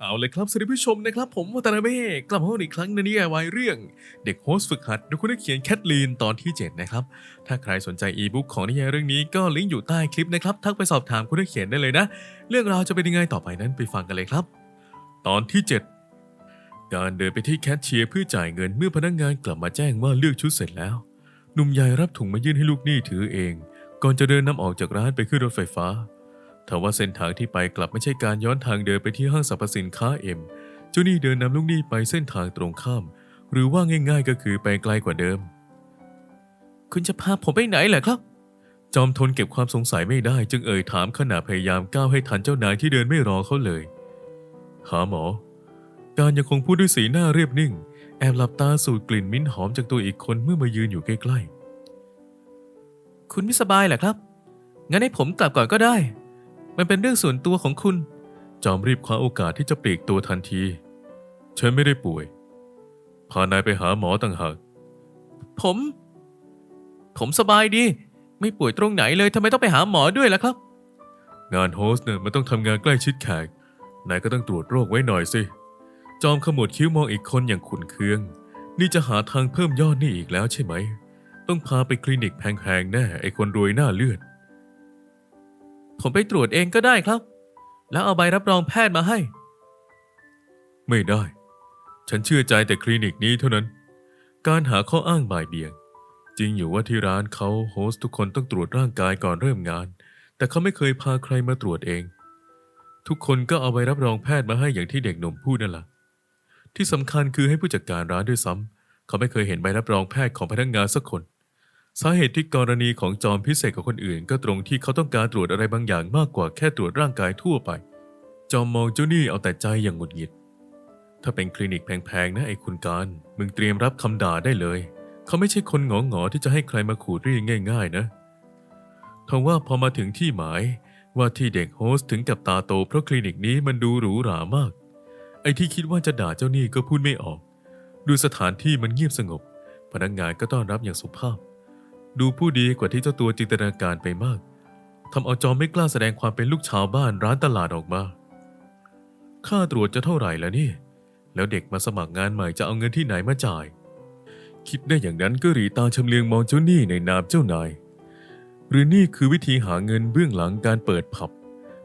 เอาเลยครับสวัสดีผู้ชมนะครับ ผมวัตนาเมฆกลับมาพบอีกครั้งในนิยายวายเรื่อง เด็กโฮสต์ฝึกหัดโดยคุณนักเขียนแคทลีนตอนที่ 7 นะครับ ถ้าใครสนใจอีบุ๊กของนิยายเรื่องนี้ก็ลิงก์อยู่ใต้คลิปนะครับ ทักไปสอบถามคุณนักเขียนได้เลยนะ เรื่องราวจะเป็นยังไงต่อไปนั้นไปฟังกันเลยครับ ตอนที่ 7 การเดินไปที่แคชเชียร์เพื่อจ่ายเงินเมื่อพนักงานกลับมาแจ้งว่าเลือกชุดเสร็จแล้วหนุ่มใหญ่รับถุงมายื่นให้ลูกหนี้ถือเอง ก่อนจะเดินนำออกจากร้านไปขึ้นรถไฟฟ้า ทว่าเส้นทางที่ไปกลับไม่ใช่การย้อนทางเดินไปที่ห้างสรรพสินค้าเอ็มเจ้าหนี้เดินนำลูกหนี้ไปเส้นทางตรงข้าม หรือว่าง่ายๆก็คือไปไกลกว่าเดิม คุณจะพาผมไปไหนเหรอครับ จอมทนเก็บความสงสัยไม่ได้ จึงเอ่ยถามขณะพยายามก้าวให้ทันเจ้านายที่เดินไม่รอเขาเลย หาหมอ การยังคงพูดด้วยสีหน้าเรียบนิ่ง แอบหลับตาสูดกลิ่นมิ้นหอมจากตัวอีกคนเมื่อมายืนอยู่ใกล้ๆ คุณไม่สบายเหรอครับ งั้นให้ผมกลับก่อนก็ได้ มันเป็นเรื่องส่วนตัวของคุณ จอมรีบคว้าโอกาสที่จะปลีกตัวทันที ฉันไม่ได้ป่วย พานายไปหาหมอต่างหาก ผม ผมสบายดี ไม่ป่วยตรงไหนเลยทำไมต้องไปหาหมอด้วยล่ะครับ งานโฮสต์เนี่ยมันต้องทำงานใกล้ชิดแขก นายก็ต้องตรวจโรคไว้หน่อยสิ จอมขมวดคิ้วมองอีกคนอย่างขุนเคือง นี่จะหาทางเพิ่มยอดหนี่อีกแล้วใช่ไหม ต้องพาไปคลินิกแพงๆแน่ไอ้คนรวยหน้าเลือด ผมไปตรวจเองก็ได้ครับ แล้วเอาใบรับรองแพทย์มาให้ ไม่ได้ ฉันเชื่อใจแต่คลินิกนี้เท่านั้น การหาข้ออ้างบ่ายเบี่ยง จริงอยู่ว่าที่ร้านเขาโฮสต์ทุกคนต้องตรวจร่างกายก่อนเริ่มงาน แต่เขาไม่เคยพาใครมาตรวจเอง ทุกคนก็เอาใบรับรองแพทย์มาให้อย่างที่เด็กหนุ่มพูดนั่นแหละที่สำคัญคือให้ผู้จัดการร้านด้วยซ้ำเขาไม่เคยเห็นใบรับรองแพทย์ของพนักงานสักคน สาเหตุที่กรณีของจอมพิเศษกว่าคนอื่น ก็ตรงที่เขาต้องการตรวจอะไรบางอย่างมากกว่าแค่ตรวจร่างกายทั่วไป จอมมองเจ้านี่เอาแต่ใจอย่างหงุดหงิด ถ้าเป็นคลินิกแพงๆนะไอ้คุณการ มึงเตรียมรับคำด่าได้เลย เขาไม่ใช่คนหงอๆที่จะให้ใครมาขูดรีดง่าย ๆ นะทว่าพอมาถึงที่หมายว่าที่เด็กโฮสถึงกับตาโตเพราะคลินิกนี้มันดูหรูหรามาก ไอ้ที่คิดว่าจะด่าเจ้านี้ก็พูดไม่ออก ดูสถานที่มันเงียบสงบ พนักงานก็ต้อนรับอย่างสุภาพ ดูผู้ดีกว่าที่เจ้าตัวจินตนาการไปมากทำเอาจอมไม่กล้าแสดงความเป็นลูกชาวบ้านร้านตลาดออกมาค่าตรวจจะเท่าไหร่แล้วนี่ แล้วเด็กมาสมัครงานใหม่จะเอาเงินที่ไหนมาจ่าย คิดได้อย่างนั้นก็หรีตาชำเลืองมองเจ้าหนี้ในนามเจ้านาย หรือนี่คือวิธีหาเงินเบื้องหลังการเปิดผับ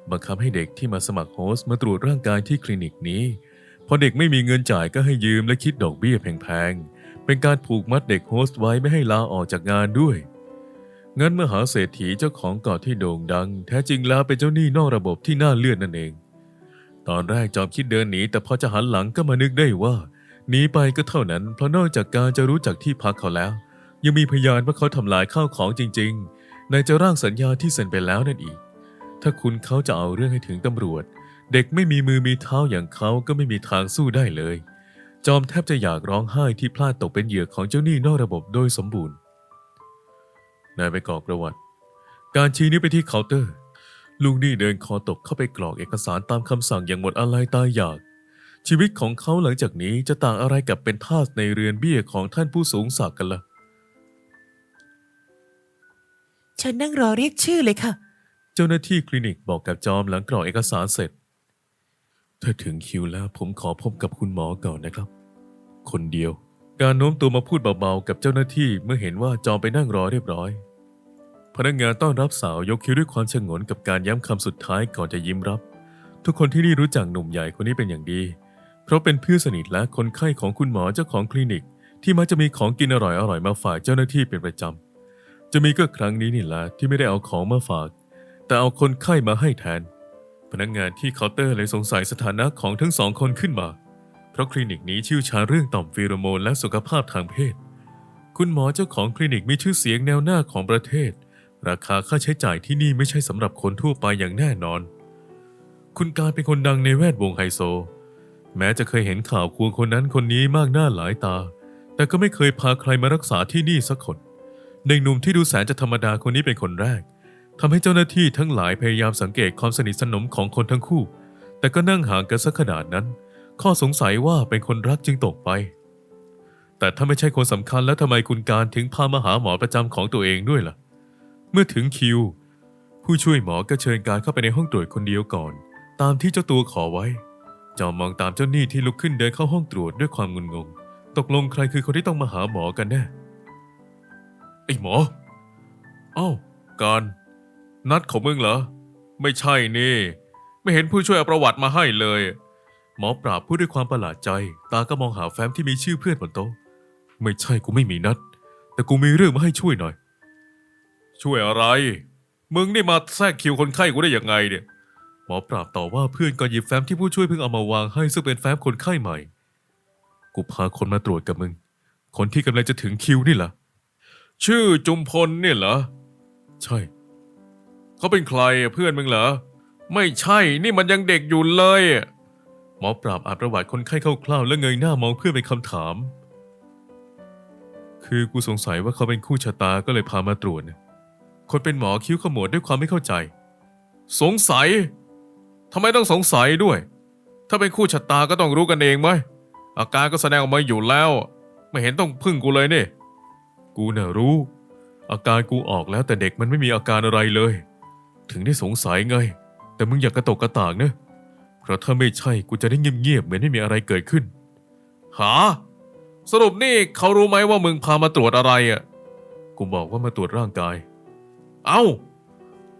บังคับให้เด็กที่มาสมัครโฮสต์มาตรวจร่างกายที่คลินิกนี้ พอเด็กไม่มีเงินจ่ายก็ให้ยืมและคิดดอกเบี้ยแพงๆ เป็นการผูกมัดเด็กโฮสต์ไว้ไม่ให้ลาออกจากงานด้วย งั้นมหาเศรษฐีเจ้าของเกาะที่โด่งดัง แท้จริงแล้วเป็นเจ้าหนี้นอกระบบที่น่าเลื่อดนั่นเอง ตอนแรกจอมคิดเดินหนีแต่พอจะหันหลังก็มานึกได้ว่าหนีไปก็เท่านั้น เพราะนอกจากการจะรู้จักที่พักเขาแล้ว ยังมีพยานว่าเขาทำลายข้าวของจริงๆในจะร่างสัญญาที่เซ็นไปแล้วนั่นอีก ถ้าคุณเขาจะเอาเรื่องให้ถึงตำรวจ เด็กไม่มีมือมีเท้าอย่างเขาก็ไม่มีทางสู้ได้เลย จอมแทบจะอยากร้องไห้ที่พลาดตกเป็นเหยื่อของเจ้าหนี้นอกระบบโดยสมบูรณ์ นายไปกรอกประวัติ การชี้นิ้วไปที่เคาน์เตอร์ ลุงนี่เดินคอตกเข้าไปกรอกเอกสารตามคำสั่งอย่างหมดอะไรตายอยาก ชีวิตของเขาหลังจากนี้จะต่างอะไรกับเป็นทาสในเรือนเบี้ยของท่านผู้สูงศักดิ์กันล่ะฉันนั่งรอเรียกชื่อเลยค่ะ เจ้าหน้าที่คลินิกบอกกับจอมหลังกรอกเอกสารเสร็จ ถ้าถึงคิวแล้วผมขอพบกับคุณหมอก่อนนะครับ คนเดียว การโน้มตัวมาพูดเบาๆกับเจ้าหน้าที่เมื่อเห็นว่าจอมไปนั่งรอเรียบร้อย พนักงานต้อนรับสาวยกคิ้วด้วยความชงนกับการย้ำคำสุดท้ายก่อนจะยิ้มรับ ทุกคนที่นี่รู้จักหนุ่มใหญ่คนนี้เป็นอย่างดี เพราะเป็นเพื่อนสนิทและคนไข้ของคุณหมอเจ้าของคลินิก ที่มักจะมีของกินอร่อยๆมาฝากเจ้าหน้าที่เป็นประจำจะมีก็ครั้งนี้นี่แหละที่ไม่ได้เอาของมาฝาก แต่เอาคนไข้มาให้แทน พนักงานที่เคาน์เตอร์เลยสงสัยสถานะของทั้งสองคนขึ้นมา เพราะคลินิกนี้ชี่ยวชาเรื่องต่อมฟีโรโมนและสุขภาพทางเพศ คุณหมอเจ้าของคลินิกมีชื่อเสียงแนวหน้าของประเทศ ราคาค่าใช้จ่ายที่นี่ไม่ใช่สำหรับคนทั่วไปอย่างแน่นอน คุณการเป็นคนดังในแวดวงไฮโซ แม้จะเคยเห็นข่าวควงคนนั้นคนนี้มากหน้าหลายตา แต่ก็ไม่เคยพาใครมารักษาที่นี่สักคนเด็กหนุ่มที่ดูแสนจะธรรมดาคนนี้เป็นคนแรก ทำให้เจ้าหน้าที่ทั้งหลายพยายามสังเกตความสนิทสนมของคนทั้งคู่ แต่ก็นั่งห่างกันสักขนาดนั้น ข้อสงสัยว่าเป็นคนรักจึงตกไป แต่ถ้าไม่ใช่คนสำคัญแล้วทำไมคุณการถึงพามาหาหมอประจำของตัวเองด้วยล่ะ เมื่อถึงคิว ผู้ช่วยหมอก็เชิญการเข้าไปในห้องตรวจคนเดียวก่อน ตามที่เจ้าตัวขอไว้จจอมมองตามเจ้าหนี้ที่ลุกขึ้นเดินเข้าห้องตรวจด้วยความงุนงง ตกลงใครคือคนที่ต้องมาหาหมอกันแน่ไอ้หมอ เอ้า การ นัดของมึงเหรอ ไม่ใช่นี่ ไม่เห็นผู้ช่วยเอาประวัติมาให้เลย หมอปราบพูดด้วยความประหลาดใจ ตาก็มองหาแฟ้มที่มีชื่อเพื่อนบนโต๊ะ ไม่ใช่กูไม่มีนัด แต่กูมีเรื่องมาให้ช่วยหน่อย ช่วยอะไร มึงนี่มาแทรกคิวคนไข้กูได้ยังไงเนี่ย หมอปราบต่อว่าเพื่อนก่อนหยิบแฟ้มที่ผู้ช่วยเพิ่งเอามาวางให้ซึ่งเป็นแฟ้มคนไข้ใหม่ กูพาคนมาตรวจกับมึง คนที่กำลังจะถึงคิวนี่เหรอชื่อจุมพลเนี่ยเหรอ ใช่ เขาเป็นใครเพื่อนมึงเหรอ ไม่ใช่นี่มันยังเด็กอยู่เลย หมอปราบอ่านประวัติคนไข้คร่าวๆแล้วเงยหน้ามองเพื่อนเป็นคำถาม คือกูสงสัยว่าเขาเป็นคู่ชะตาก็เลยพามาตรวจ คนเป็นหมอคิ้วขมวดด้วยความไม่เข้าใจ สงสัยทำไมต้องสงสัยด้วย ถ้าเป็นคู่ชะตาก็ต้องรู้กันเองไหมอาการก็แสดงออกมาอยู่แล้ว ไม่เห็นต้องพึ่งกูเลยเนี่กูเน่ะรู้ อาการกูออกแล้วแต่เด็กมันไม่มีอาการอะไรเลย ถึงได้สงสัยไง แต่มึงอยากกระตกกระตากนะ เพราะถ้าไม่ใช่กูจะได้เงียบๆเหมือนไม่มีอะไรเกิดขึ้น หา สรุปนี่เขารู้ไหมว่ามึงพามาตรวจอะไรอะ กูบอกว่ามาตรวจร่างกาย เอ้า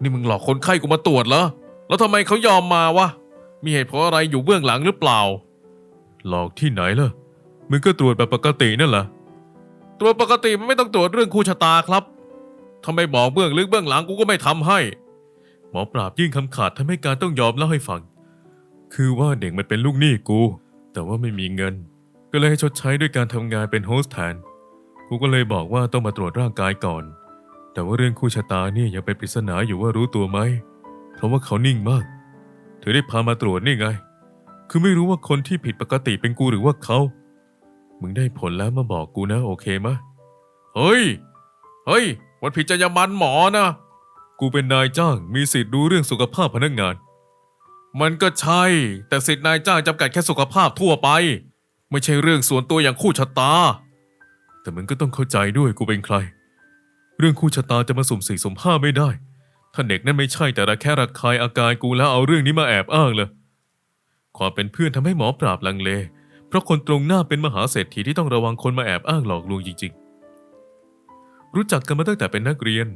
นี่มึงหลอกคนไข้กูมาตรวจเหรอ แล้วทำไมเขายอมมาวะ มีเหตุผลอะไรอยู่เบื้องหลังหรือเปล่า หลอกที่ไหนล่ะ มึงก็ตรวจแบบปกตินั่นแหละตรวจปกติมันไม่ต้องตรวจเรื่องคู่ชะตาครับทำไมบอกเบื้องลึกเบื้องหลังกูก็ไม่ทำให้ หมอปราบยื่นคำขาดทำให้การต้องยอมเล่าให้ฟัง คือว่าเด็กมันเป็นลูกหนี้กู แต่ว่าไม่มีเงิน ก็เลยให้ชดใช้ด้วยการทำงานเป็นโฮสต์แทน กูก็เลยบอกว่าต้องมาตรวจร่างกายก่อน แต่ว่าเรื่องคู่ชะตาเนี่ยยังเป็นปริศนาอยู่ว่ารู้ตัวไหม เพราะว่าเขานิ่งมากถือได้พามาตรวจนี่ไง คือไม่รู้ว่าคนที่ผิดปกติเป็นกูหรือว่าเขา มึงได้ผลแล้วมาบอกกูนะโอเคมะ เฮ้ย เฮ้ย วันผิดจรรยาบรรณหมอนะ กูเป็นนายจ้างมีสิทธิ์ดูเรื่องสุขภาพพนักงาน มันก็ใช่ แต่สิทธิ์นายจ้างจำกัดแค่สุขภาพทั่วไป ไม่ใช่เรื่องส่วนตัวอย่างคู่ชะตา แต่มึงก็ต้องเข้าใจด้วยกูเป็นใคร เรื่องคู่ชะตาจะมาสุ่มสี่สุ่มห้าไม่ได้ ถ้าเด็กนั่นไม่ใช่แต่ระแค่ระคายอาการกูแล้วเอาเรื่องนี้มาแอบอ้างเลยความเป็นเพื่อนทำให้หมอปราบลังเล เพราะคนตรงหน้าเป็นมหาเศรษฐีที่ต้องระวังคนมาแอบอ้างหลอกลวงจริงๆ รู้จักกันมาตั้งแต่เป็นนักเรียน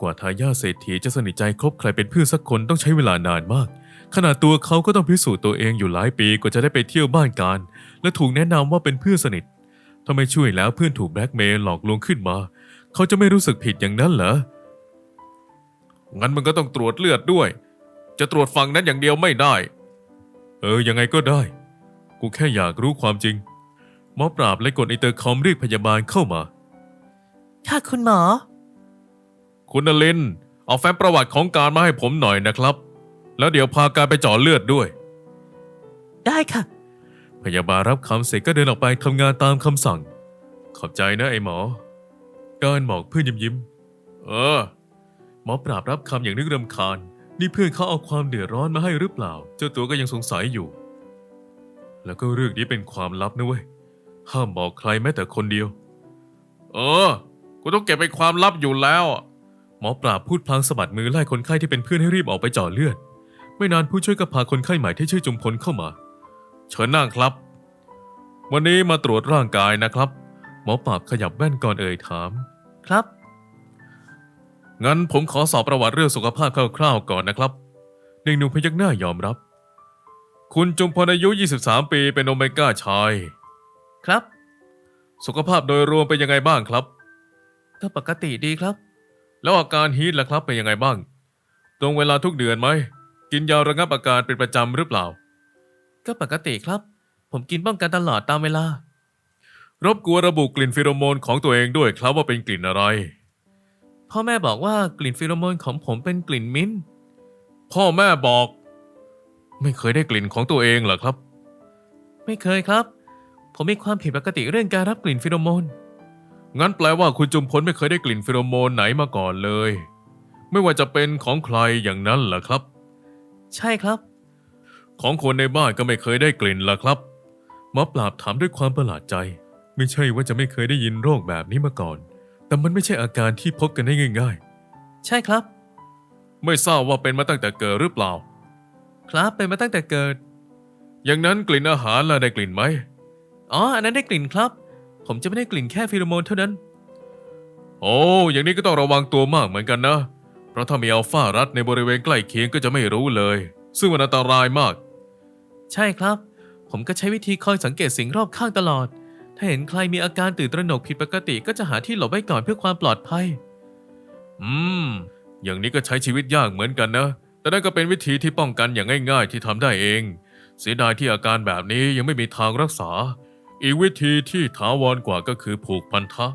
กว่าทายาทเศรษฐีจะสนิทใจคบใครเป็นเพื่อนสักคนต้องใช้เวลานานมาก ขนาดตัวเขาก็ต้องพิสูจน์ตัวเองอยู่หลายปีกว่าจะได้ไปเที่ยวบ้านการ และถูกแนะนำว่าเป็นเพื่อนสนิทถ้าไม่ช่วยแล้วเพื่อนถูกแบล็กเมย์หลอกลวงขึ้นมา เขาจะไม่รู้สึกผิดอย่างนั้นเหรอ งั้นมันก็ต้องตรวจเลือดด้วย จะตรวจฝั่งนั้นอย่างเดียวไม่ได้ เออ ยังไงก็ได้ กูแค่อยากรู้ความจริง หมอปราบเลยกดอินเตอร์คอมเรียกพยาบาลเข้ามา ค่ะคุณหมอ คุณนลินทร์เอาแฟ้มประวัติของการมาให้ผมหน่อยนะครับ แล้วเดี๋ยวพาการไปเจาะเลือดด้วย ได้ค่ะ พยาบาลรับคำเสร็จก็เดินออกไปทำงานตามคำสั่ง ขอบใจนะไอ้หมอ การบอกเพื่อนยิ้มยิ้มๆเออ หมอปราบรับคำอย่างนึกรำคาญ นี่เพื่อนเขาเอาความเดือดร้อนมาให้หรือเปล่า เจ้าตัวก็ยังสงสัยอยู่ แล้วก็เรื่องนี้เป็นความลับนะเว้ย ห้ามบอกใครแม้แต่คนเดียว เออ กูต้องเก็บเป็นความลับอยู่แล้วห มอปราบพูดพลางสะบัดมือไล่คนไข้ที่เป็นเพื่อนให้รีบออกไปเจาะเลือด ไม่นานผู้ช่วยก็พาคนไข้ใหม่ที่ชื่อจุมพลเข้ามา เชิญนั่งครับ วันนี้มาตรวจร่างกายนะครับ หมอปราบขยับแว่นก่อนเอ่ยถาม ครับ งั้นผมขอสอบประวัติเรื่องสุขภาพคร่าวๆก่อนนะครับหนึ่งหนุ่มพยักหน้ายอมรับ คุณจุมพลอายุ 23 ปีเป็นโอเมก้าชาย ครับ สุขภาพโดยรวมเป็นยังไงบ้างครับ ก็ปกติดีครับ แล้วอาการฮีทล่ะครับเป็นยังไงบ้าง ตรงเวลาทุกเดือนไหม กินยาระงับอาการเป็นประจำหรือเปล่า ก็ปกติครับ ผมกินป้องกันตลอดตามเวลา รบกวนระบุกลิ่นฟีโรโมนของตัวเองด้วยครับว่าเป็นกลิ่นอะไร พ่อแม่บอกว่ากลิ่นฟีโรโมนของผมเป็นกลิ่นมิ้นท์พ่อแม่บอก ไม่เคยได้กลิ่นของตัวเองเหรอครับ ไม่เคยครับ ผมมีความผิดปกติเรื่องการรับกลิ่นฟีโรโมน งั้นแปลว่าคุณจุมพลไม่เคยได้กลิ่นฟีโรโมนไหนมาก่อนเลย ไม่ว่าจะเป็นของใครอย่างนั้นเหรอครับ ใช่ครับ ของคนในบ้านก็ไม่เคยได้กลิ่นล่ะครับหมอปราบถามด้วยความประหลาดใจ ไม่ใช่ว่าจะไม่เคยได้ยินโรคแบบนี้มาก่อน แต่มันไม่ใช่อาการที่พบกันได้ง่ายใช่ครับๆไม่ทราบว่าเป็นมาตั้งแต่เกิดหรือเปล่า ครับเป็นมาตั้งแต่เกิด อย่างนั้นกลิ่นอาหารล่ะได้กลิ่นไหมอ๋ออันนั้นได้กลิ่นครับ ผมจะไม่ได้กลิ่นแค่ฟีโรโมนเท่านั้น โอ้อย่างนี้ก็ต้องระวังตัวมากเหมือนกันนะ เพราะถ้ามีอัลฟารัดในบริเวณใกล้เคียงก็จะไม่รู้เลย ซึ่งมันอันตรายมาก ใช่ครับ ผมก็ใช้วิธีคอยสังเกตสิ่งรอบข้างตลอด ถ้าเห็นใครมีอาการตื่นตระหนกผิดปกติก็จะหาที่หลบไว้ก่อนเพื่อความปลอดภัย อืม อย่างนี้ก็ใช้ชีวิตยากเหมือนกันนะ แต่นั่นก็เป็นวิธีที่ป้องกันอย่างง่าย ๆ ที่ทำได้เอง เสียดายที่อาการแบบนี้ยังไม่มีทางรักษา อีกวิธีที่ถาวรกว่าก็คือผูกพันธะ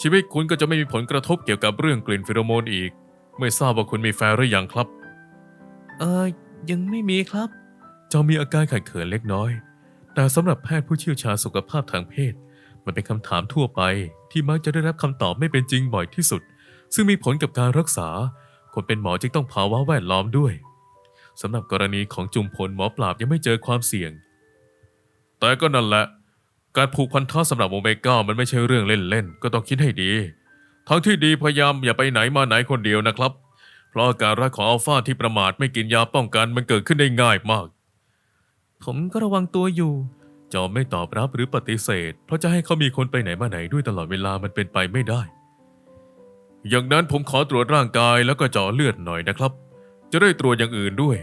ชีวิตคุณก็จะไม่มีผลกระทบเกี่ยวกับเรื่องกลิ่นฟีโรโมนอีก ไม่ทราบว่าคุณมีแฟนหรือยังครับ เออยังไม่มีครับจอมมีอาการขัดเขินเล็กน้อย แต่สำหรับแพทย์ผู้เชี่ยวชาญสุขภาพทางเพศ มันเป็นคำถามทั่วไป ที่มักจะได้รับคำตอบไม่เป็นจริงบ่อยที่สุด ซึ่งมีผลกับการรักษา คนเป็นหมอจึงต้องภาวะแวดล้อมด้วยสำหรับกรณีของจุมพลหมอปราบยังไม่เจอความเสี่ยง แต่ก็นั่นแหละ การผูกพันธะสำหรับโอเมก้ามันไม่ใช่เรื่องเล่นๆ ก็ต้องคิดให้ดีทั้งที่ดีพยายามอย่าไปไหนมาไหนคนเดียวนะครับ เพราะอาการรักของอัลฟาที่ประมาทไม่กินยาป้องกันมันเกิดขึ้นได้ง่ายมาก ผมก็ระวังตัวอยู่ จอมไม่ตอบรับหรือปฏิเสธ เพราะจะให้เขามีคนไปไหนมาไหนด้วยตลอดเวลามันเป็นไปไม่ได้ อย่างนั้นผมขอตรวจร่างกายแล้วก็เจาะเลือดหน่อยนะครับ จะได้ตรวจอย่างอื่นด้วย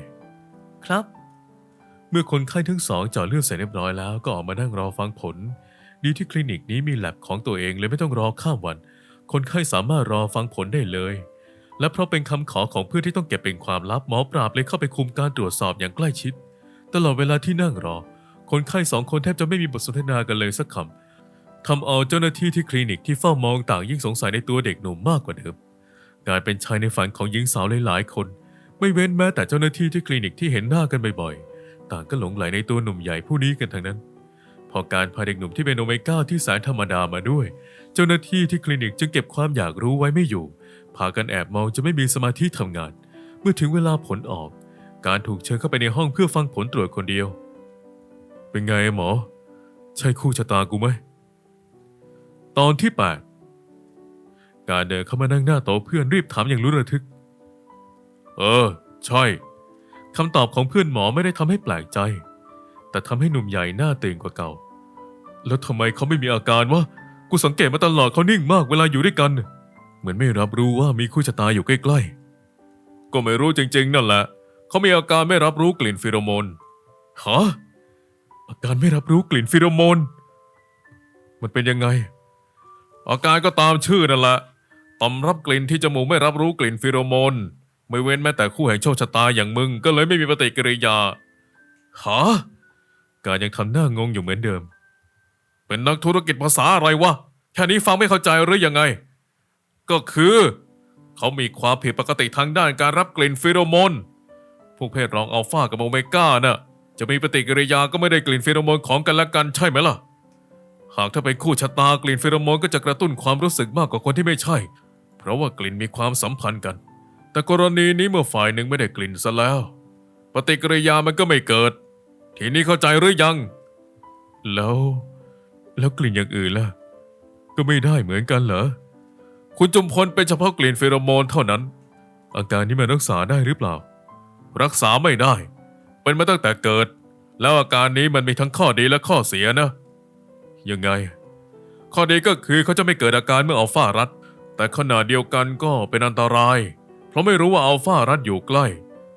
ครับเมื่อคนไข้ทั้งสองเจาะเลือดเสร็จเรียบร้อยแล้วก็ออกมานั่งรอฟังผล ดีที่คลินิกนี้มีแลบของตัวเองเลยไม่ต้องรอข้ามวัน คนไข้สามารถรอฟังผลได้เลย และเพราะเป็นคำขอของเพื่อนที่ต้องเก็บเป็นความลับหมอปราบเลยเข้าไปคุมการตรวจสอบอย่างใกล้ชิด ตลอดเวลาที่นั่งรอ คนไข้สองคนแทบจะไม่มีบทสนทนากันเลยสักคำทำเอาเจ้าหน้าที่ที่คลินิกที่เฝ้ามองต่างยิ่งสงสัยในตัวเด็กหนุ่มมากกว่าเดิมกลายเป็นชายในฝันของหญิงสาวหลายๆคน ไม่เว้นแม้แต่เจ้าหน้าที่ที่คลินิกที่เห็นหน้ากันบ่อยๆ ต่างก็หลงไหลในตัวหนุ่มใหญ่ผู้นี้กันทั้งนั้น พอการพาเด็กหนุ่มที่เป็นโอเมก้าที่แสนธรรมดามาด้วย เจ้าหน้าที่ที่คลินิกจึงเก็บความอยากรู้ไว้ไม่อยู่ พากันแอบมองจะไม่มีสมาธิทำงาน เมื่อถึงเวลาผลออก การถูกเชิญเข้าไปในห้องเพื่อฟังผลตรวจคนเดียว เป็นไงหมอ ใช่คู่ชะตากูไหมตอนที่ 8 การเดินเข้ามานั่งหน้าโต๊ะเพื่อนรีบถามอย่างรู้ระทึก เออ ใช่ คำตอบของเพื่อนหมอไม่ได้ทำให้แปลกใจ แต่ทำให้หนุ่มใหญ่หน้าตื่นกว่าเก่า แล้วทำไมเขาไม่มีอาการวะ กูสังเกตมาตลอดเขานิ่งมากเวลาอยู่ด้วยกัน เหมือนไม่รับรู้ว่ามีคู่ชะตาอยู่ใกล้ๆ ก็ไม่รู้จริง ๆ นั่นแหละ เขามีอาการไม่รับรู้กลิ่นฟีโรโมน ฮะ อาการไม่รับรู้กลิ่นฟีโรโมน มันเป็นยังไง อาการก็ตามชื่อนั่นแหละต่อมรับกลิ่นที่จมูกไม่รับรู้กลิ่นฟีโรโมน ไม่เว้นแม้แต่คู่แห่งโชคชะตาอย่างมึงก็เลยไม่มีปฏิกิริยาฮะการยังทำหน้างงอยู่เหมือนเดิม เป็นนักธุรกิจภาษาอะไรวะ แค่นี้ฟังไม่เข้าใจหรือยังไง ก็คือ เขามีความผิดปกติทางด้านการรับกลิ่นฟีโรโมน พวกเพศรองอัลฟากับโอเมก้าน่ะจะมีปฏิกิริยาก็ไม่ได้กลิ่นฟีโรโมนของกันและกันใช่ไหมล่ะ หากถ้าเป็นคู่ชะตากลิ่นฟีโรโมนก็จะกระตุ้นความรู้สึกมากกว่าคนที่ไม่ใช่ เพราะว่ากลิ่นมีความสัมพันธ์กัน แต่กรณีนี้เมื่อฝ่ายหนึ่งไม่ได้กลิ่นซะแล้ว ปฏิกิริยามันก็ไม่เกิด ทีนี้เข้าใจหรือยัง แล้ว แล้วกลิ่นอย่างอื่นล่ะ ก็ไม่ได้เหมือนกันเหรอ คุณจุมพลเป็นเฉพาะกลิ่นเฟโรโมนเท่านั้น อาการนี้มันรักษาได้หรือเปล่า รักษาไม่ได้ เป็นมาตั้งแต่เกิด แล้วอาการนี้มันมีทั้งข้อดีและข้อเสียนะ ยังไง ข้อดีก็คือเขาจะไม่เกิดอาการเมื่ออัลฟารัดแต่ขณะเดียวกันก็เป็นอันตราย ราะไม่รู้ว่าอัลฟารัดอยู่ใกล้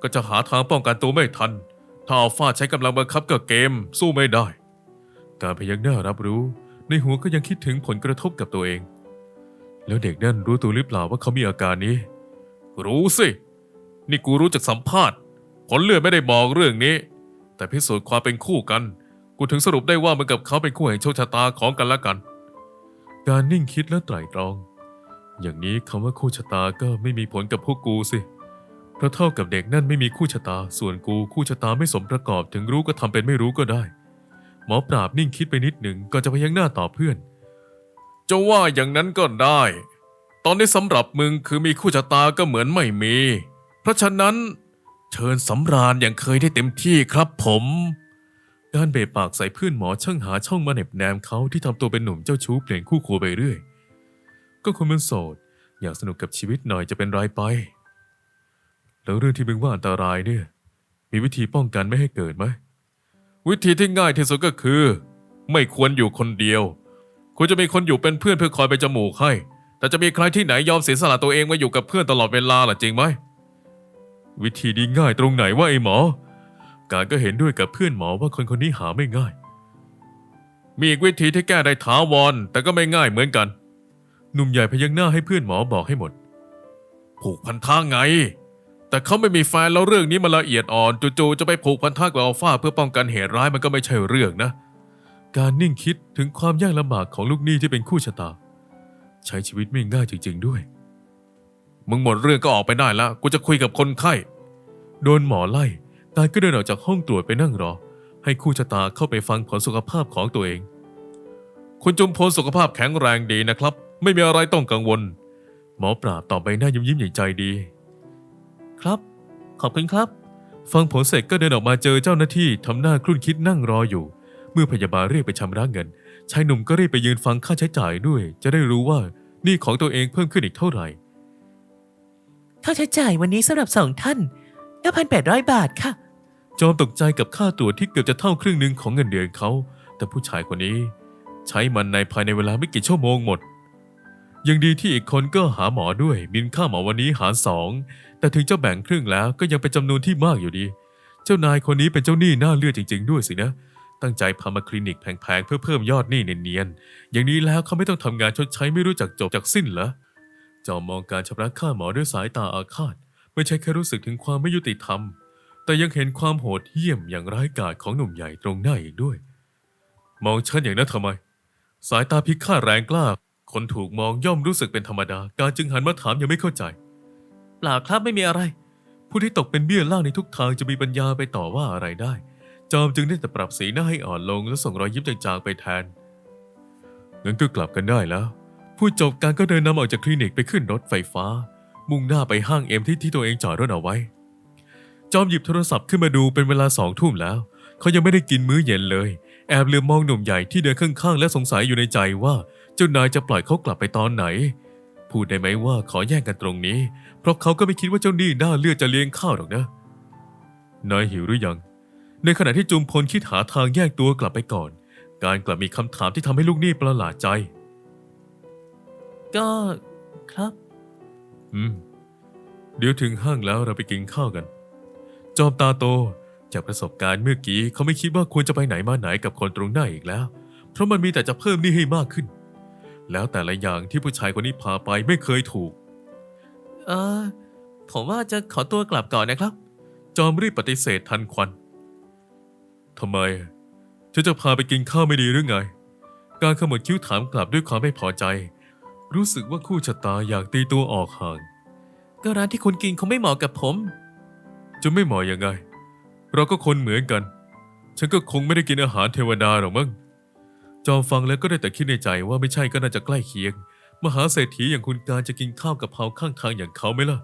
ก็จะหาทางป้องกันตัวไม่ทัน ถ้าอัลฟาใช้กำลังบังคับกับเกมสู้ไม่ได้ การพยักหน้ารับรู้ ในหัวก็ยังคิดถึงผลกระทบกับตัวเอง แล้วเด็กนั่นรู้ตัวหรือเปล่าว่าเขามีอาการนี้ รู้สิ นี่กูรู้จากสัมภาษณ์ ผลเลือดไม่ได้บอกเรื่องนี้ แต่พิสูจน์ความเป็นคู่กัน กูถึงสรุปได้ว่ามันกับเขาเป็นคู่แห่งโชคชะตาของกันและกัน การนิ่งคิดและไตร่ตรอง อย่างนี้คำว่าคู่ชะตาก็ไม่มีผลกับพวกกูสิ เพราะเท่ากับเด็กนั่นไม่มีคู่ชะตา ส่วนกูคู่ชะตาไม่สมประกอบ ถึงรู้ก็ทำเป็นไม่รู้ก็ได้ หมอปราบนิ่งคิดไปนิดหนึ่งก่อนจะพยักหน้าตอบเพื่อน จะว่าอย่างนั้นก็ได้ ตอนนี้สำหรับมึงคือมีคู่ชะตาก็เหมือนไม่มี เพราะฉะนั้น เชิญสำราญอย่างเคยได้เต็มที่ครับผมการเบะปากใส่เพื่อนหมอช่างหาช่องมาเหน็บแนมเขาที่ทำตัวเป็นหนุ่มเจ้าชู้เปลี่ยนคู่ครัวไปเรื่อย ก็คนมันโสด อยากสนุกกับชีวิตหน่อยจะเป็นไรไป แล้วเรื่องที่มึงว่าอันตรายเนี่ย มีวิธีป้องกันไม่ให้เกิดไหม วิธีที่ง่ายที่สุดก็คือ ไม่ควรอยู่คนเดียว ควรจะมีคนอยู่เป็นเพื่อนเพื่อคอยไปจมูกให้ แต่จะมีใครที่ไหนยอมเสียสละตัวเองมาอยู่กับเพื่อนตลอดเวลาล่ะจริงไหม วิธีนี้ง่ายตรงไหนว่าไอ้หมอ การก็เห็นด้วยกับเพื่อนหมอว่าคนคนนี้หาไม่ง่าย มีอีกวิธีที่แก้ได้ถาวรแต่ก็ไม่ง่ายเหมือนกัน หนุ่มใหญ่พยักหน้าให้เพื่อนหมอบอกให้หมด ผูกพันธะไง แต่เขาไม่มีแฟนแล้วเรื่องนี้มันละเอียดอ่อนจู่ๆจะไปผูกพันธะกับอัลฟาเพื่อป้องกันเหตุร้ายมันก็ไม่ใช่เรื่องนะ การนิ่งคิดถึงความยากลำบากของลูกหนี้ที่เป็นคู่ชะตา ใช้ชีวิตไม่ง่ายจริง ๆ ด้วย มึงหมดเรื่องก็ออกไปได้แล้วกูจะคุยกับคนไข้ โดนหมอไล่ตายก็เดินออกจากห้องตรวจไปนั่งรอ ให้คู่ชะตาเข้าไปฟังผลสุขภาพของตัวเอง คุณจุมพลสุขภาพแข็งแรงดีนะครับ ไม่มีอะไรต้องกังวล หมอปราบตอบใบหน้ายิ้มยิ้มๆอย่างใจดี ครับ ขอบคุณครับ ฟังผลเสร็จก็เดินออกมาเจอเจ้าหน้าที่ทำหน้าครุ่นคิดนั่งรออยู่ เมื่อพยาบาลเรียกไปชำระเงินชายหนุ่มก็รีบไปยืนฟังค่าใช้จ่ายด้วย จะได้รู้ว่าหนี่ของตัวเองเพิ่มขึ้นอีกเท่าไหร่ค่าใช้จ่ายวันนี้สำหรับสองท่าน9,800 บาทค่ะ จอมตกใจกับค่าตรวจที่เกือบจะเท่าครึ่งหนึ่งของเงินเดือนเขา แต่ผู้ชายคนนี้ ใช้มันในภายในเวลาไม่กี่ชั่วโมงหมด ยังดีที่อีกคนก็หาหมอด้วยบินค่าหมอวันนี้หารสองแต่ถึงจะแบ่งครึ่งแล้วก็ยังเป็นจำนวนที่มากอยู่ดี เจ้านายคนนี้เป็นเจ้าหนี้หน้าเลือดจริง ๆ ด้วยสินะ ตั้งใจพามาคลินิกแพงๆเพื่อเพิ่มยอดหนี้เนียนๆอย่างนี้แล้วเขาไม่ต้องทำงานชดใช้ไม่รู้จักจบจากสิ้นเหรอจอมมองการชำระค่าหมอด้วยสายตาอาฆาต ไม่ใช่แค่รู้สึกถึงความไม่ยุติธรรม แต่ยังเห็นความโหดเหี้ยมอย่างร้ายกาจของหนุ่มใหญ่ตรงหน้าอีกด้วย มองฉันอย่างนั้นทำไม สายตาพิฆาตแรงกล้า คนถูกมองย่อมรู้สึกเป็นธรรมดา การจึงหันมาถามยังไม่เข้าใจ เปล่าครับไม่มีอะไร ผู้ที่ตกเป็นเบี้ยล่างในทุกทางจะมีปัญญาไปต่อว่าอะไรได้ จอมจึงได้แต่ปรับสีหน้าให้อ่อนลงและส่งรอยยิ้มจางๆไปแทน งั้นก็กลับกันได้แล้ว ผู้จบการก็เดินนำออกจากคลินิกไปขึ้นรถไฟฟ้า มุ่งหน้าไปห้างเอ็มที่ที่ตัวเองจอดรถเอาไว้ จอมหยิบโทรศัพท์ขึ้นมาดูเป็นเวลาสองทุ่มแล้ว เขายังไม่ได้กินมื้อเย็นเลย แอบเหลืมมองหนุ่มใหญ่ที่เดินข้างๆและสงสัยอยู่ในใจว่า เจ้านายจะปล่อยเขากลับไปตอนไหน พูดได้ไหมว่าขอแย่งกันตรงนี้ เพราะเขาก็ไม่คิดว่าเจ้าหนี้หน้าเลือดจะเลี้ยงข้าวหรอกนะ นายหิวหรือยัง ในขณะที่จุมพลคิดหาทางแยกตัวกลับไปก่อน การกลับมีคำถามที่ทำให้ลูกหนี้ประหลาดใจ ก็ครับ อืม เดี๋ยวถึงห้างแล้วเราไปกินข้าวกัน จอมตาโตจากประสบการณ์เมื่อกี้เขาไม่คิดว่าควรจะไปไหนมาไหนกับคนตรงหน้าอีกแล้ว เพราะมันมีแต่จะเพิ่มหนี้ให้มากขึ้น แล้วแต่ละอย่างที่ผู้ชายคนนี้พาไปไม่เคยถูก เออ ผมว่าจะขอตัวกลับก่อนนะครับ จอมรีบปฏิเสธทันควันทำไมฉันจะพาไปกินข้าวไม่ดีหรือไง การขมวดคิ้วถามกลับด้วยความไม่พอใจ รู้สึกว่าคู่ชะตาอยากตีตัวออกห่าง ก็ร้านที่คุณกินคงไม่เหมาะกับผม จะไม่เหมาะยังไง เราก็คนเหมือนกัน ฉันก็คงไม่ได้กินอาหารเทวดาหรอกมั้ง จอมฟังแล้วก็ได้แต่คิดในใจว่าไม่ใช่ก็น่าจะใกล้เคียง มหาเศรษฐีอย่างคุณการจะกินข้าวกับเพราข้างทางอย่างเขาไหมล่ะ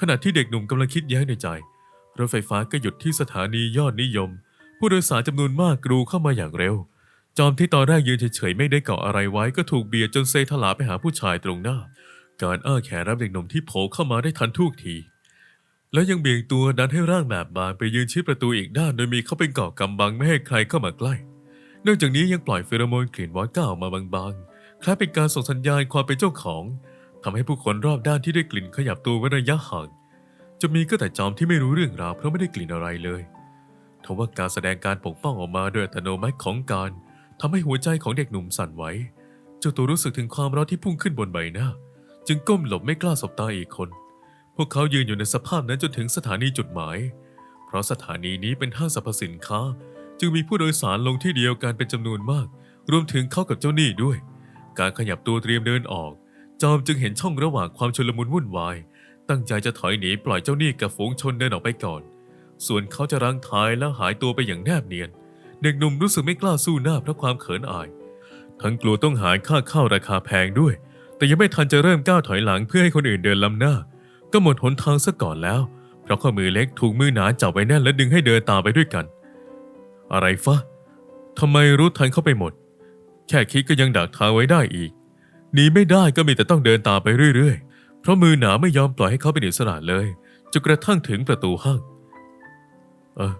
ขณะที่เด็กหนุ่มกำลังคิดแย้งในใจ รถไฟฟ้าก็หยุดที่สถานียอดนิยม ผู้โดยสารจำนวนมากกรูเข้ามาอย่างเร็ว จอมที่ตอนแรกยืนเฉยๆไม่ได้เกาะอะไรไว้ก็ถูกเบียดจนเซทลาไปหาผู้ชายตรงหน้า การอ้าแขนรับเด็กหนุ่มที่โผล่เข้ามาได้ทันท่วงทีแล้วยังเบี่ยงตัวดันให้ร่างแบบบางไปยืนชิดประตูอีกด้านโดยมีเขาเป็นเกาะกำบังไม่ให้ใครเข้ามาใกล้ นอกจากนี้ยังปล่อยเฟโรโมนกลิ่นวอดก้าออกมาบางๆ คล้ายเป็นการส่งสัญญาณความเป็นเจ้าของทำให้ผู้คนรอบด้านที่ได้กลิ่นขยับตัวไว้ระยะห่าง จะมีก็แต่จอมที่ไม่รู้เรื่องราวเพราะไม่ได้กลิ่นอะไรเลยทว่าการแสดงการปกป้องออกมาโดยอัตโนมัติของการทำให้หัวใจของเด็กหนุ่มสั่นไหวเจ้าตัวรู้สึกถึงความร้อนที่พุ่งขึ้นบนใบหน้า จึงก้มหลบไม่กล้าสบตาอีกคน พวกเขายืนอยู่ในสภาพนั้นจนถึงสถานีจุดหมาย เพราะสถานีนี้เป็นห้างสรรพสินค้า จึงมีผู้โดยสารลงที่เดียวกันเป็นจำนวนมาก รวมถึงเข้ากับเจ้าหนี้ด้วย การขยับตัวเตรียมเดินออก จอมจึงเห็นช่องระหว่างความชุลมุนวุ่นวาย ตั้งใจจะถอยหนีปล่อยเจ้าหนี้กับฝูงชนเดินออกไปก่อน ส่วนเขาจะรังท้ายแล้วหายตัวไปอย่างแนบเนียน เด็กหนุ่มรู้สึกไม่กล้าสู้หน้าเพราะความเขินอาย ทั้งกลัวต้องหารค่าเข้าราคาแพงด้วย แต่ยังไม่ทันจะเริ่มก้าวถอยหลังเพื่อให้คนอื่นเดินล้ำหน้า ก็หมดหนทางซะก่อนแล้ว เพราะข้อมือเล็กถูกมือหนาจับไว้แน่นและดึงให้เดินตามไปด้วยกัน อะไรฟะทำไมรู้ทันเข้าไปหมด แค่คิดก็ยังดักทางไว้ได้อีกหนีไม่ได้ก็มีแต่ต้องเดินตามไปเรื่อยๆ เพราะมือหนาไม่ยอมปล่อยให้เขาเป็นอิสระเลยจนกระทั่งถึงประตูห้างเออ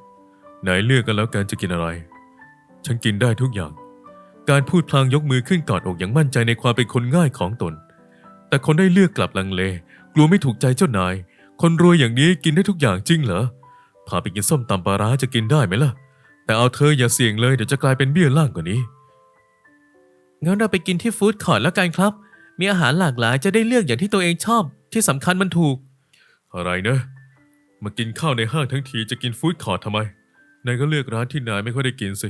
ไหนเลือกกันแล้วกันจะกินอะไร ฉันกินได้ทุกอย่าง การพูดพลางยกมือขึ้นกอดอกอย่างมั่นใจในความเป็นคนง่ายของตน แต่คนได้เลือกกลับลังเล กลัวไม่ถูกใจเจ้านาย คนรวยอย่างนี้กินได้ทุกอย่างจริงเหรอพาไปกินส้มตำปลาร้าจะกินได้ไหมล่ะ แต่เอาเธออย่าเสี่ยงเลยเดี๋ยวจะกลายเป็นเบี้ยล่างกว่านี้งั้นเราไปกินที่ฟู้ดคอร์ทแล้วกันครับ มีอาหารหลากหลายจะได้เลือกอย่างที่ตัวเองชอบ ที่สำคัญมันถูก อะไรนะ มากินข้าวในห้างทั้งทีจะกินฟู้ดคอร์ททำไม นายก็เลือกร้านที่นายไม่ค่อยได้กินสิ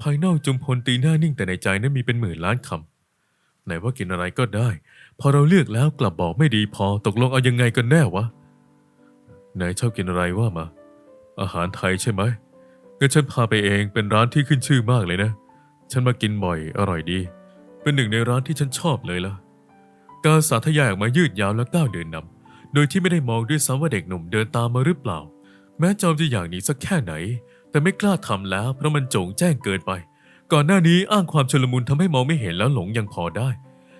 ภายนอกจุมพลตีหน้านิ่งแต่ในใจนั้นมีเป็นหมื่นล้านคำไหนว่ากินอะไรก็ได้ พอเราเลือกแล้วกลับบอกไม่ดีพอตกลงเอายังไงกันแน่วะ นายชอบกินอะไรว่ามา อาหารไทยใช่ไหม งั้นฉันพาไปเองเป็นร้านที่ขึ้นชื่อมากเลยนะ ฉันมากินบ่อยอร่อยดี เป็นหนึ่งในร้านที่ฉันชอบเลยล่ะ การสาธยายออกมายืดยาวและก้าวเดินนำโดยที่ไม่ได้มองด้วยซ้ำว่าเด็กหนุ่มเดินตามมาหรือเปล่า แม้จอมจะอยากหนีสักแค่ไหน แต่ไม่กล้าทำแล้วเพราะมันโจงแจ้งเกินไป ก่อนหน้านี้อ้างความชลมุนทำให้มองไม่เห็นแล้วหลงยังพอได้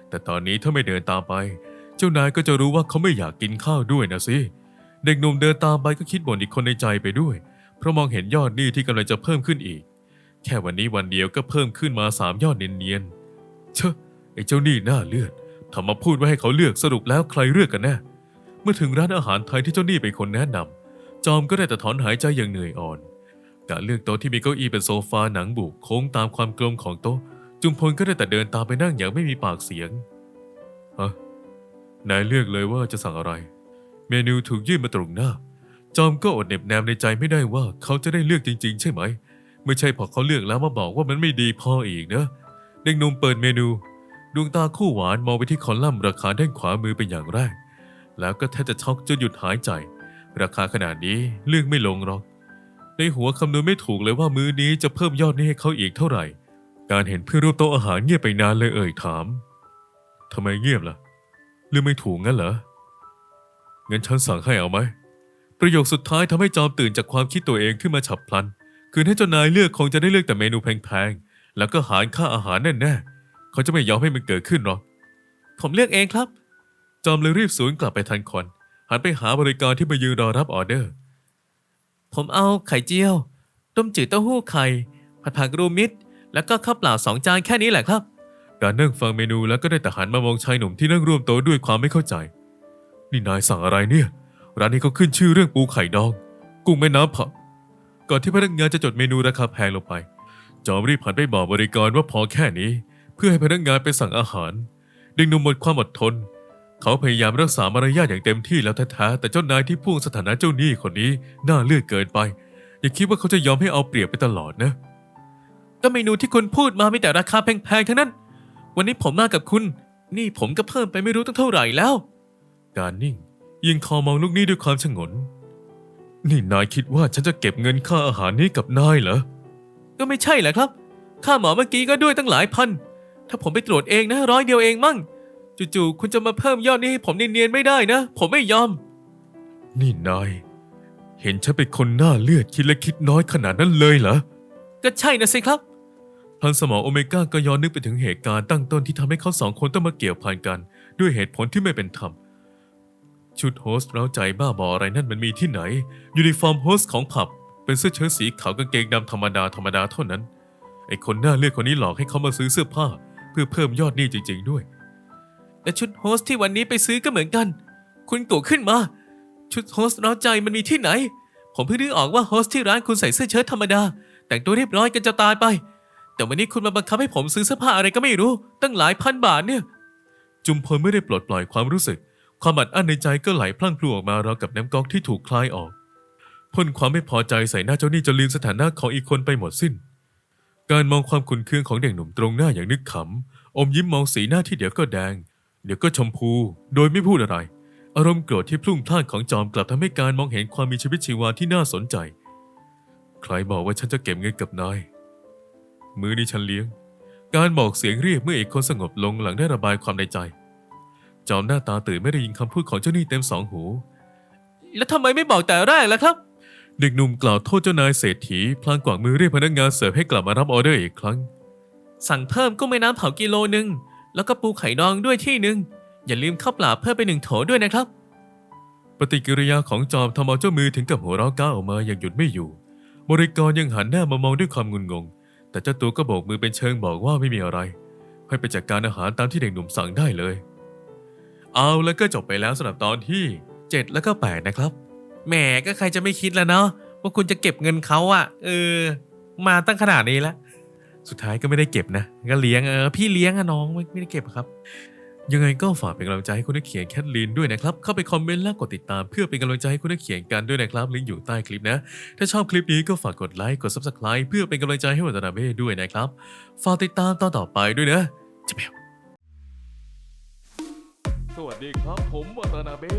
แต่ตอนนี้ถ้าไม่เดินตามไป เจ้านายก็จะรู้ว่าเขาไม่อยากกินข้าวด้วยนะสิเด็กหนุ่มเดินตามไปก็คิดบ่นอีกคนในใจไปด้วย เพราะมองเห็นยอดหนี้ที่กำลังจะเพิ่มขึ้นอีก แค่วันนี้วันเดียวก็เพิ่มขึ้นมาสามยอดเนียนๆเชอะไอ้เจ้าหนี้หน้าเลือดทำมาพูดไว้ให้เขาเลือกสรุปแล้วใครเลือกกันแน่เมื่อถึงร้านอาหารไทยที่เจ้าหนี้เป็นคนแนะนำจอมก็ได้แต่ถอนหายใจอย่างเหนื่อยอ่อนการเลือกโต๊ะที่มีเก้าอี้เป็นโซฟาหนังบุกโค้งตามความกลมของโต๊ะ จุมพลก็ได้แต่เดินตามไปนั่งอย่างไม่มีปากเสียงฮะนายเลือกเลยว่าจะสั่งอะไร เมนูถูกยื่นมาตรงหน้า จอมก็อดเหน็บแนมในใจไม่ได้ว่าเขาจะได้เลือกจริง ๆ ใช่ไหม ไม่ใช่พอเขาเลือกแล้วมาบอกว่ามันไม่ดีพออีกนะเด็กหนุ่มเปิดเมนู ดวงตาคู่หวานมองไปที่คอลัมน์ราคาด้านขวามือเป็นอย่างแรก แล้วก็แทบจะช็อกจนหยุดหายใจ ราคาขนาดนี้เลือกไม่ลงหรอก ในหัวคำนวณไม่ถูกเลยว่ามื้อนี้จะเพิ่มยอดนี้ให้เขาอีกเท่าไหร่ การเห็นเพื่อนร่วมโต๊ะอาหารเงียบไปนานเลยเอ่ยถามทำไมเงียบล่ะเรื่องไม่ถูกงั้นเหรองั้นฉันสั่งให้เอาไหม ประโยคสุดท้ายทำให้จอมตื่นจากความคิดตัวเองขึ้นมาฉับพลัน คืนให้เจ้านายเลือกคงจะได้เลือกแต่เมนูแพงๆ แล้วก็หารค่าอาหารแน่ๆ เขาจะไม่ยอมให้มันเกิดขึ้นหรอก ผมเลือกเองครับ จอมเลยรีบสวนกลับไปทันควันหันไปหาบริการที่มายืนรอรับออเดอร์ ผมเอาไข่เจียว ต้มจืดเต้าหู้ไข่ ผัดผักรวมมิตรแล้วก็ข้าวเปล่าสองจานแค่นี้แหละครับการนั่งฟังเมนูแล้วก็ได้แต่หันมามองชายหนุ่มที่นั่งร่วมโต๊ะด้วยความไม่เข้าใจ นี่นายสั่งอะไรเนี่ย ร้านนี้เขาขึ้นชื่อเรื่องปูไข่ดอง กุ้งแม่น้ำผักก่อนที่พนักงานจะจดเมนูราคาแพงลงไป จอมรีบหันไปบอกบริการว่าพอแค่นี้ เพื่อให้พนักงานไปสั่งอาหารด็กหนุ่มหมดความอดทน เขาพยายามรักษามารยาทอย่างเต็มที่แล้วแท้ๆแต่เจ้านายที่พ่วงสถานะเจ้าหนี้คนนี้น่าเลือดเกินไป อย่าคิดว่าเขาจะยอมให้เอาเปรียบไปตลอดนะ ก็เมนูที่คุณพูดมาไมีแต่ราคาแพงๆทั้งนั้น วันนี้ผมมากับคุณ นี่ผมก็เพิ่มไปไม่รู้ตั้งเท่าไหร่แล้ว การนิ่ง ยิงคอมองลูกหนี้ด้วยความฉงน นี่นายคิดว่าฉันจะเก็บเงินค่าอาหารนี้กับนายเหรอ ก็ไม่ใช่แหละครับ ค่าหมอเมื่อกี้ก็ด้วยตั้งหลายพัน ถ้าผมไปตรวจเองนะร้อยเดียวเองมั่ง จู่ๆคุณจะมาเพิ่มยอดนี้ให้ผมเนียนๆไม่ได้นะ ผมไม่ยอม นี่นาย เห็นฉันเป็นคนหน้าเลือดคิดและคิดน้อยขนาดนั้นเลยเหรอ ก็ใช่นะสิครับทางสมองโอเมก้าก็ย้อนนึกไปถึงเหตุการณ์ตั้งต้นที่ทำให้เขาสองคนต้องมาเกี่ยวพันกัน ด้วยเหตุผลที่ไม่เป็นธรรม ชุดโฮสต์เร้าใจบ้าบออะไรนั่นมันมีที่ไหน ยูนิฟอร์มโฮสต์ของผับ เป็นเสื้อเชิ้ตสีขาวกางเกงดำธรรมดาธรรมดาเท่านั้น ไอคนหน้าเลือดคนนี้หลอกให้เขามาซื้อเสื้อผ้า เพื่อเพิ่มยอดหนี้จริง ๆ ด้วย และชุดโฮสต์ที่วันนี้ไปซื้อก็เหมือนกัน คุณตัวขึ้นมา ชุดโฮสต์เร้าใจมันมีที่ไหน ผมเพิ่งนึกออกว่าโฮสต์ที่ร้านคุณใส่เสื้อเชิ้ตธรรมดา แต่งตัวเรียบร้อยกันจะตายไป แต่วันนี้คุณมาบังคับให้ผมซื้อเสื้อผ้าอะไรก็ไม่รู้ ตั้งหลายพันบาทเนี่ย จุมพลไม่ได้ปลดปล่อยความรู้สึก ความอัดอั้นในใจก็ไหลพลั่งพลูออกมาราวกับน้ำก๊อกที่ถูกคลายออกพ่นความไม่พอใจใส่หน้าเจ้าหนี้จนลืมสถานะของอีกคนไปหมดสิ้น การมองความขุนเคืองของเด็กหนุ่มตรงหน้าอย่างนึกขำอมยิ้มมองสีหน้าที่เดี๋ยวก็แดง เดี๋ยวก็ชมพู โดยไม่พูดอะไร อารมณ์โกรธที่พลุ่งพล่านของจอมกลับทำให้การมองเห็นความมีชีวิตชีวาที่น่าสนใจ ใครบอกว่าฉันจะเก็บเงินกับนายมือนี้ฉันเลี้ยง การบอกเสียงเรียกเมื่อเอกคนสงบลงหลังได้ระบายความในใจ จอมหน้าตาตื่นไม่ได้ยินคำพูดของเจ้าหนี้เต็มสองหู แล้วทำไมไม่บอกแต่แรกล่ะครับ เด็กหนุ่มกล่าวโทษเจ้านายเศรษฐี พลางกวากมือเรียกพนักงานเสิร์ฟให้กลับมารับออเดอร์อีกครั้ง สั่งเพิ่มกุ้งแม่น้ำเผากิโลหนึ่งแล้วก็ปูไข่ดองด้วยที่หนึ่งอย่าลืมข้าวเปล่าเพิ่มไปหนึ่งโถด้วยนะครับ ปฏิกิริยาของจอมทำเอาเจ้ามือถึงกับหัวเราะก้าวออกมาอย่างหยุดไม่อยู่ บริกรยังหันหน้ามามองด้วยความงุนงง แต่เจ้าตัวก็โบกมือเป็นเชิงบอกว่าไม่มีอะไร ให้ไปจัดการอาหารตามที่เด็กหนุ่มสั่งได้เลย เอาแล้วก็จบไปแล้วสำหรับตอนที่ 7 แล้วก็ 8 นะครับ แหมก็ใครจะไม่คิดแล้วเนาะว่าคุณจะเก็บเงินเขาอะเออ มาตั้งขนาดนี้แล้วสุดท้ายก็ไม่ได้เก็บนะ ก็เลี้ยงเออพี่เลี้ยงอะน้องไม่ไม่ได้เก็บครับ ยังไงก็ฝากเป็นกำลังใจให้คุณนักเขียนแคทลีนด้วยนะครับ เข้าไปคอมเมนต์และกดติดตามเพื่อเป็นกำลังใจให้คุณนักเขียนกันด้วยนะครับ ลิงก์อยู่ใต้คลิปนะ ถ้าชอบคลิปนี้ก็ฝากกดไลค์กด Subscribe เพื่อเป็นกำลังใจให้วัตนาเบ้ด้วยนะครับ ฝากติดตามตอนต่อไปด้วยนะจะแมว สวัสดีครับผมวัตนาเบ้